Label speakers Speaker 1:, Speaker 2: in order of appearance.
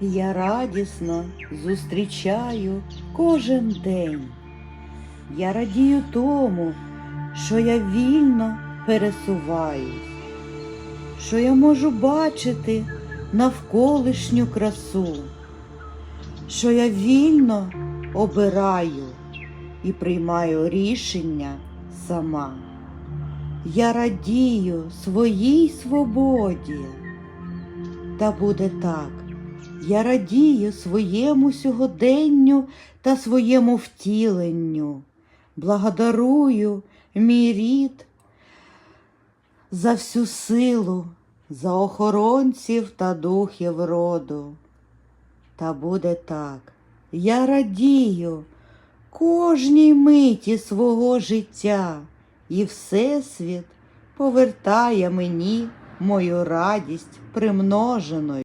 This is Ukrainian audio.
Speaker 1: Я радісно зустрічаю кожен день. Я радію тому, що я вільно пересуваюсь, що я можу бачити навколишню красу, що я вільно обираю і приймаю рішення сама. Я радію своїй свободі. Та буде так. Я радію своєму сьогоденню та своєму втіленню. Благодарую мій рід за всю силу, за охоронців та духів роду. Та буде так. Я радію кожній миті свого життя, і Всесвіт повертає мені мою радість примноженою.